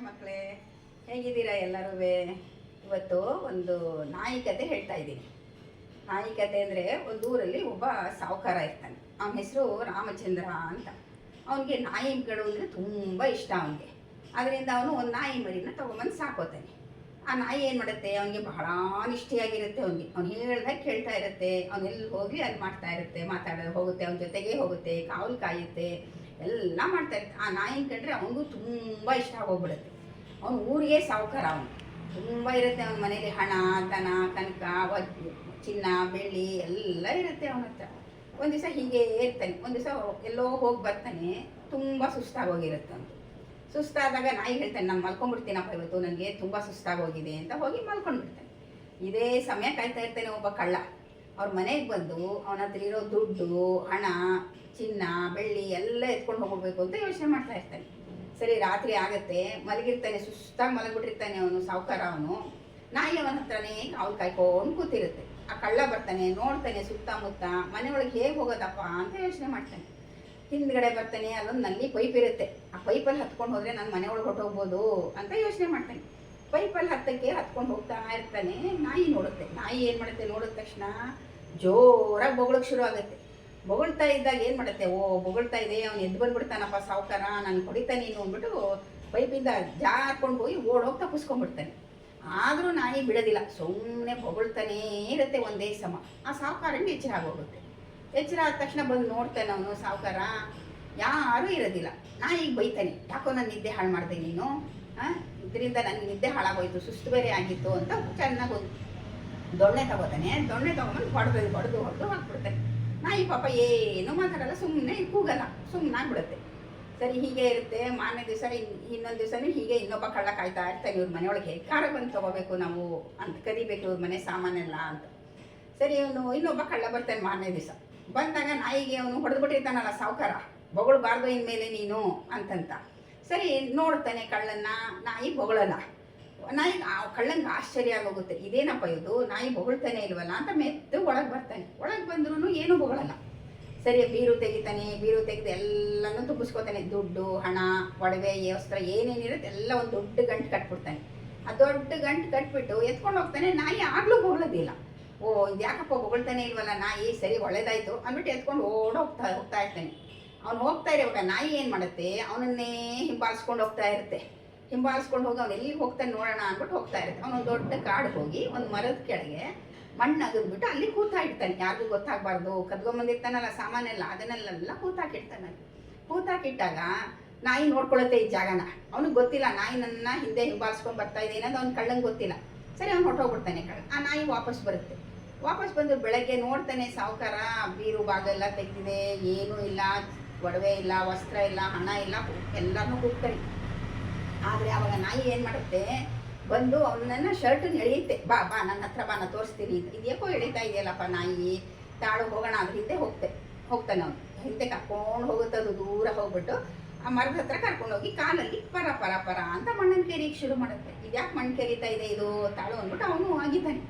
Hi ಮಕ್ಕಳೇ, ಹೇಗಿದ್ದೀರಾ ಎಲ್ಲರೂ ಇವತ್ತು ಒಂದು ನಾಯಿ ಕತೆ ಹೇಳ್ತಾ ಇದ್ದೀನಿ. ನಾಯಿ ಕತೆ ಅಂದರೆ ಒಂದು ಊರಲ್ಲಿ ಒಬ್ಬ ಸಾಹುಕಾರ ಇರ್ತಾನೆ. ಅವನ ಹೆಸರು ರಾಮಚಂದ್ರ ಅಂತ. ಅವನಿಗೆ ನಾಯಿಗಳು ಅಂದರೆ ತುಂಬ ಇಷ್ಟ ಅವನಿಗೆ. ಅದರಿಂದ ಅವನು ಒಂದು ನಾಯಿ ಮರಿನ ತೊಗೊಂಬಂದು ಸಾಕೋತಾನೆ. ಆ ನಾಯಿ ಏನು ಮಾಡುತ್ತೆ? ಅವನಿಗೆ ಬಹಳ ನಿಷ್ಠೆಯಾಗಿರುತ್ತೆ ಅವನಿಗೆ. ಅವ್ನು ಹೇಳ್ದಾಗ ಕೇಳ್ತಾ ಇರುತ್ತೆ. ಅವನೆಲ್ಲಿ ಹೋಗಿ ಅಲ್ಲಿ ಮಾಡ್ತಾ ಇರುತ್ತೆ. ಮಾತಾಡೋದು ಹೋಗುತ್ತೆ, ಅವನ ಜೊತೆಗೆ ಹೋಗುತ್ತೆ, ಕಾವಲು ಕಾಯುತ್ತೆ. ಎಲ್ಲ ಮಾಡ್ತಾ ಆ ನಾಯಿನ ಕಂಡ್ರೆ ಅವನಿಗೂ ತುಂಬ ಇಷ್ಟ ಆಗೋಗ್ಬಿಡುತ್ತೆ. ಅವನು ಊರಿಗೆ ಸಾವುಕಾರ ಅವನು. ತುಂಬ ಇರುತ್ತೆ ಅವನ ಮನೇಲಿ ಹಣ ದನ ಕನಕ ಚಿನ್ನ, ಬೆಳ್ಳಿ ಎಲ್ಲ ಇರುತ್ತೆ ಅವನ ಹತ್ರ. ಒಂದು ದಿವಸ ಹೀಗೆ ಇರ್ತಾನೆ. ಒಂದು ದಿವಸ ಎಲ್ಲೋ ಹೋಗಿ ಬರ್ತಾನೆ. ತುಂಬ ಸುಸ್ತಾಗೋಗಿರುತ್ತೆ ಅವನು. ಸುಸ್ತಾದಾಗ ನಾಯಿ ಹೇಳ್ತಾನೆ, ನಾನು ಮಲ್ಕೊಂಡ್ಬಿಡ್ತೀನಪ್ಪ ಇವತ್ತು. ನನಗೆ ತುಂಬ ಸುಸ್ತಾಗೋಗಿದೆ ಅಂತ ಹೋಗಿ ಮಲ್ಕೊಂಡ್ಬಿಡ್ತಾನೆ. ಇದೇ ಸಮಯ ಕಾಯ್ತಾ ಇರ್ತಾನೆ ಒಬ್ಬ ಕಳ್ಳ. ಅವ್ರ ಮನೆಗೆ ಬಂದು ಅವನ ಹತ್ರ ಇರೋ ದುಡ್ಡು, ಹಣ, ಚಿನ್ನ, ಬೆಳ್ಳಿ ಎಲ್ಲ ಎತ್ಕೊಂಡು ಹೋಗ್ಬೇಕು ಅಂತ ಯೋಚನೆ ಮಾಡ್ತಾ ಇರ್ತಾನೆ. ಸರಿ, ರಾತ್ರಿ ಆಗತ್ತೆ, ಮಲಗಿರ್ತಾನೆ, ಸುಸ್ತಾಗಿ ಮಲಗಿಬಿಟ್ಟಿರ್ತಾನೆ ಅವನು, ಸಾವುಕಾರ ಅವನು. ನಾಯಿ ಅವನ ಹತ್ರನೇ ಕಾವು ಕಾಯ್ಕೊಂಡು ಕೂತಿರುತ್ತೆ. ಆ ಕಳ್ಳ ಬರ್ತಾನೆ, ನೋಡ್ತಾನೆ ಸುತ್ತಮುತ್ತ, ಮನೆಯೊಳಗೆ ಹೇಗೆ ಹೋಗೋದಪ್ಪ ಅಂತ ಯೋಚನೆ ಮಾಡ್ತಾನೆ. ಹಿಂದ್ಗಡೆ ಬರ್ತಾನೆ, ಅಲ್ಲೊಂದು ನಲ್ಲಿ ಪೈಪ್ ಇರುತ್ತೆ. ಆ ಪೈಪಲ್ಲಿ ಹತ್ಕೊಂಡು ಹೋದರೆ ನಾನು ಮನೆ ಒಳಗೆ ಹೊಟ್ಟೋಗ್ಬೋದು ಅಂತ ಯೋಚನೆ ಮಾಡ್ತಾನೆ. ಪೈಪಲ್ಲಿ ಹತ್ತಕ್ಕೆ ಹತ್ಕೊಂಡು ಹೋಗ್ತಾ ಇರ್ತಾನೆ, ನಾಯಿ ನೋಡುತ್ತೆ. ನಾಯಿ ಏನು ಮಾಡುತ್ತೆ, ನೋಡಿದ ತಕ್ಷಣ ಜೋರಾಗಿ ಬೊಗಳಕ್ಕೆ ಶುರು ಆಗುತ್ತೆ. ಬೊಗಳ್ತಾ ಇದ್ದಾಗ ಏನು ಮಾಡುತ್ತೆ? ಓ, ಬೊಗಳ್ತಾ ಇದೆ, ಅವ್ನು ಎದ್ದು ಬಂದ್ಬಿಡ್ತಾನಪ್ಪ, ಸಾವುಕಾರ, ನಾನು ಹೊಡಿತಾ ನೀನು ಅಂದ್ಬಿಟ್ಟು ಪೈಪಿಂದ ಜಾರ್ಕೊಂಡು ಹೋಗಿ ಓಡೋಗಿ ತಪ್ಪಿಸ್ಕೊಂಡ್ಬಿಡ್ತಾನೆ. ಆದರೂ ನಾಯಿ ಬಿಡೋದಿಲ್ಲ. ಸುಮ್ಮನೆ ಬೊಗಳ್ತಾನೇ ಇರುತ್ತೆ ಒಂದೇ ಸಮ. ಆ ಸಾವುಕಾರಂಗೆ ಎಚ್ಚರ ಆಗೋಗುತ್ತೆ. ಎಚ್ಚರ ಆದ ತಕ್ಷಣ ಬಂದು ನೋಡ್ತಾನೆ ಅವನು, ಸಾವುಕಾರ. ಯಾರೂ ಇರೋದಿಲ್ಲ. ನಾಯಿಗೆ ಬೈತಾನೆ, ಯಾಕೋ ನಾನು ನಿದ್ದೆ ಹಾಳು ಮಾಡಿದೆ ನೀನು? ಇದರಿಂದ ನನ್ನ ನಿದ್ದೆ ಹಾಳಾಗೋಯ್ತು, ಸುಸ್ತು ಬೇರೆ ಆಗಿತ್ತು ಅಂತ ಚೆನ್ನಾಗಿ ಒಂದು ದೊಣ್ಣೆ ತಗೋತಾನೆ. ದೊಣ್ಣೆ ತಗೊಂಬಂದು ಹೊಡೆದು ಹೊಡೆದು ಹೊಡೆದು ಹಾಕ್ಬಿಡ್ತಾನೆ ನಾಯಿ ಪಾಪ ಏನು ಮಾತಾಡಲ್ಲ ಸುಮ್ಮನೆ ಕೂಗಲ್ಲ ಸುಮ್ಮನೆ ಆಗ್ಬಿಡುತ್ತೆ. ಸರಿ, ಹೀಗೆ ಇರುತ್ತೆ. ಮಾರನೇ ದಿವಸ ಇನ್ನೊಂದು ದಿವಸನೂ ಹೀಗೆ ಇನ್ನೊಬ್ಬ ಕಳ್ಳ ಕಾಯ್ತಾ ಇರ್ತಾನೆ. ಇವ್ರ ಮನೆಯೊಳಗೆ ಕಾರ ಬಂದು ತಗೋಬೇಕು ನಾವು ಅಂತ ಕರಿಬೇಕು, ಇವ್ರ ಮನೆ ಸಾಮಾನೆಲ್ಲ ಅಂತ. ಸರಿ ಇವನು ಇನ್ನೊಬ್ಬ ಕಳ್ಳ ಬರ್ತಾನೆ ಮಾರನೇ ದಿವಸ. ಬಂದಾಗ ನಾಯಿಗೆ ಅವನು ಹೊಡೆದ್ಬಿಟ್ಟಿರ್ತಾನಲ್ಲ, ಸಾವುಕಾರ. ಬೊಗಳ್ಬಾರ್ದು ಇನ್ಮೇಲೆ ನೀನು ಅಂತಂತ. ಸರಿ, ನೋಡ್ತಾನೆ ಕಳ್ಳನ್ನ. ನಾಯಿ ಬೊಗಳಲ್ಲ. ನಾಯಿ ಕಳ್ಳಂಗೆ ಆಶ್ಚರ್ಯ ಆಗೋಗುತ್ತೆ. ಇದೇನಪ್ಪ ಇದು? ನಾಯಿ ಬೊಗಳ್ತಾನೆ ಇಲ್ವಲ್ಲ ಅಂತ ಮೆದ್ದು ಒಳಗೆ ಬರ್ತಾನೆ. ಒಳಗೆ ಬಂದ್ರೂ ಏನೂ ಬೊಗಳಲ್ಲ. ಸರಿ ಬೀರು ತೆಗಿತಾನೆ, ಬೀರು ತೆಗೆದು ಎಲ್ಲನೂ ತುಂಬಿಸ್ಕೋತಾನೆ. ದುಡ್ಡು, ಹಣ, ಒಡವೆ ವಸ್ತ್ರ ಏನೇನಿರುತ್ತೆ ಎಲ್ಲ ಒಂದು ದೊಡ್ಡ ಗಂಟು ಕಟ್ಬಿಡ್ತಾನೆ. ಆ ದೊಡ್ಡ ಗಂಟು ಕಟ್ಬಿಟ್ಟು ಎತ್ಕೊಂಡು ಹೋಗ್ತಾನೆ. ನಾಯಿ ಆಗ್ಲೂ ಬೊಗಳೋದಿಲ್ಲ. ಓ, ಇದು ಯಾಕಪ್ಪ ಬೊಗಳ್ತಾನೆ ಇಲ್ವಲ್ಲ ನಾಯಿ? ಸರಿ, ಒಳ್ಳೇದಾಯ್ತು ಅಂದ್ಬಿಟ್ಟು ಎತ್ಕೊಂಡು ಓಡೋಗ್ತಾ ಹೋಗ್ತಾ ಇರ್ತಾನೆ. ಅವ್ನು ಹೋಗ್ತಾ ಇರೋವಾಗ ನಾಯಿ ಏನು ಮಾಡುತ್ತೆ? ಅವನನ್ನೇ ಹಿಂಬಾಲಿಸ್ಕೊಂಡು ಹೋಗ್ತಾ ಇರುತ್ತೆ. ಹಿಂಬಾಲಿಸ್ಕೊಂಡು ಹೋಗಿ ಅವ್ನು ಎಲ್ಲಿಗೆ ಹೋಗ್ತಾನೆ ನೋಡೋಣ ಅಂದ್ಬಿಟ್ಟು ಹೋಗ್ತಾ ಇರುತ್ತೆ. ಅವನು ದೊಡ್ಡ ಕಾಡು ಹೋಗಿ ಒಂದು ಮರದ ಕೆಳಗೆ ಮಣ್ಣು ಅಗದ್ಬಿಟ್ಟು ಅಲ್ಲಿ ಕೂತಾ ಇಡ್ತಾನೆ ಯಾರಿಗೂ ಗೊತ್ತಾಗಬಾರ್ದು. ಕದ್ಕೊಂಬಂದಿರ್ತಾನಲ್ಲ ಸಾಮಾನೆಲ್ಲ ಅದನ್ನೆಲ್ಲ ಕೂತಾಕಿಡ್ತಾನೆ ಅಲ್ಲಿ. ಕೂತಾಕಿಟ್ಟಾಗ ನಾಯಿ ನೋಡ್ಕೊಳತ್ತೆ ಈ ಜಾಗನ. ಅವ್ನಿಗೆ ಗೊತ್ತಿಲ್ಲ, ನಾಯಿ ನನ್ನ ಹಿಂದೆ ಹಿಂಬಾಲಿಸ್ಕೊಂಡು ಬರ್ತಾ ಇದೆ. ಅನ್ನೋದು ಅವ್ನು ಕಳ್ಳಂಗೆ ಗೊತ್ತಿಲ್ಲ. ಸರಿ, ಅವ್ನು ಹೊಟ್ಟೋಗ್ಬಿಡ್ತಾನೆ ಕಳ್ಳ ಆ ನಾಯಿ ವಾಪಸ್ ಬರುತ್ತೆ. ವಾಪಸ್ ಬಂದು ಬೆಳಗ್ಗೆ ನೋಡ್ತಾನೆ ಸಾವುಕಾರ, ಬೀರು ಬಾಗೆಲ್ಲ ತೆಗೆದಿದೆ. ಏನೂ ಇಲ್ಲ, ಒಡವೆ ಇಲ್ಲ, ವಸ್ತ್ರ ಇಲ್ಲ, ಹಣ ಇಲ್ಲ ಎಲ್ಲರೂ ಕೂಗ್ತಾನೆ ಆದರೆ ಅವಾಗ ನಾಯಿ ಏನು ಮಾಡುತ್ತೆ? ಬಂದು ಅವನನ್ನ ಶರ್ಟನ್ನು ಎಳೆಯುತ್ತೆ. ಬಾ ಬಾ, ನನ್ನ ಹತ್ರ ಬಾ ನಾನು ತೋರಿಸ್ತೀನಿ ಇದ್ಯಾಕೋ ಎಳಿತಾ ಇದೆಯಲ್ಲಪ್ಪ ನಾಯಿ? ತಾಳು ಹೋಗೋಣ ಅದ್ರ ಹಿಂದೆ ಹೋಗ್ತೆ, ಹೋಗ್ತಾನೆ ಅವನು. ಹಿಂದೆ ಕರ್ಕೊಂಡು ಹೋಗುತ್ತೆ ಅದು, ದೂರ ಹೋಗ್ಬಿಟ್ಟು ಆ ಮರದ ಹತ್ರ ಕರ್ಕೊಂಡು ಹೋಗಿ ಕಾಲಲ್ಲಿ ಪರ ಪರ ಪರ ಅಂತ ಮಣ್ಣನ್ನು ಕೆರಿಯಕ್ಕೆ ಶುರು ಮಾಡುತ್ತೆ. ಇದ್ಯಾಕೆ ಮಣ್ಣು ಕೆರೀತಾ ಇದೆ ಇದು? ತಾಳು ಅಂದ್ಬಿಟ್ಟು ಅವನು ಆಗಿದ್ದಾನೆ.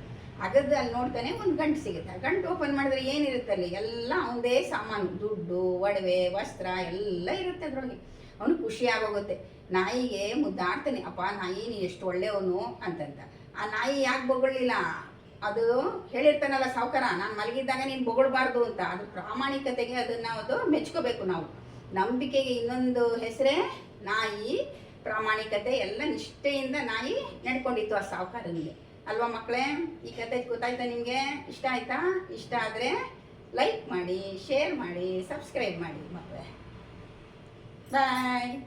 ಅಗದ್ದು ಅಲ್ಲಿ ನೋಡ್ತಾನೆ ಒಂದು ಗಂಟು ಸಿಗುತ್ತೆ. ಗಂಟು ಓಪನ್ ಮಾಡಿದ್ರೆ ಏನಿರುತ್ತೆ ಅಲ್ಲಿ ಎಲ್ಲ ಅವನದೇ ಸಾಮಾನು. ದುಡ್ಡು, ಒಡವೆ, ವಸ್ತ್ರ ಎಲ್ಲ ಇರುತ್ತೆ ಅದರೊಳಗೆ. ಅವನು ಖುಷಿ ಆಗೋಗುತ್ತೆ. ನಾಯಿಗೆ ಮುದ್ದಾಡ್ತಾನೆ, ಅಪ್ಪ, ನಾಯಿ ನೀನು ಎಷ್ಟು ಒಳ್ಳೆಯವನು? ಅಂತಂತ. ಆ ನಾಯಿ ಯಾಕೆ ಬೊಗಳಿಲ್ಲ ಅದು ಹೇಳಿರ್ತಾನಲ್ಲ ಸಾವುಕಾರ, ನಾನು ಮಲಗಿದ್ದಾಗ ನೀನು ಬೊಗಳ್ಬಾರ್ದು ಅಂತ. ಅದು ಪ್ರಾಮಾಣಿಕತೆಗೆ ಅದನ್ನು ಅದು ಮೆಚ್ಕೋಬೇಕು ನಾವು. ನಂಬಿಕೆಗೆ ಇನ್ನೊಂದು ಹೆಸರೇ ನಾಯಿ. ಪ್ರಾಮಾಣಿಕತೆ, ಎಲ್ಲ ನಿಷ್ಠೆಯಿಂದ ನಾಯಿ ನಡ್ಕೊಂಡಿತ್ತು ಆ ಸಾವುಕಾರನಿಗೆ. ಅಲ್ವಾ ಮಕ್ಕಳೇ? ಈ ಕತೆ ಗೊತ್ತಾಯ್ತಾ ನಿಮಗೆ? ಇಷ್ಟ ಆಯ್ತಾ? ಇಷ್ಟ ಆದರೆ ಲೈಕ್ ಮಾಡಿ, ಶೇರ್ ಮಾಡಿ, ಸಬ್ಸ್ಕ್ರೈಬ್ ಮಾಡಿ ಮಕ್ಕಳೇ. Bye.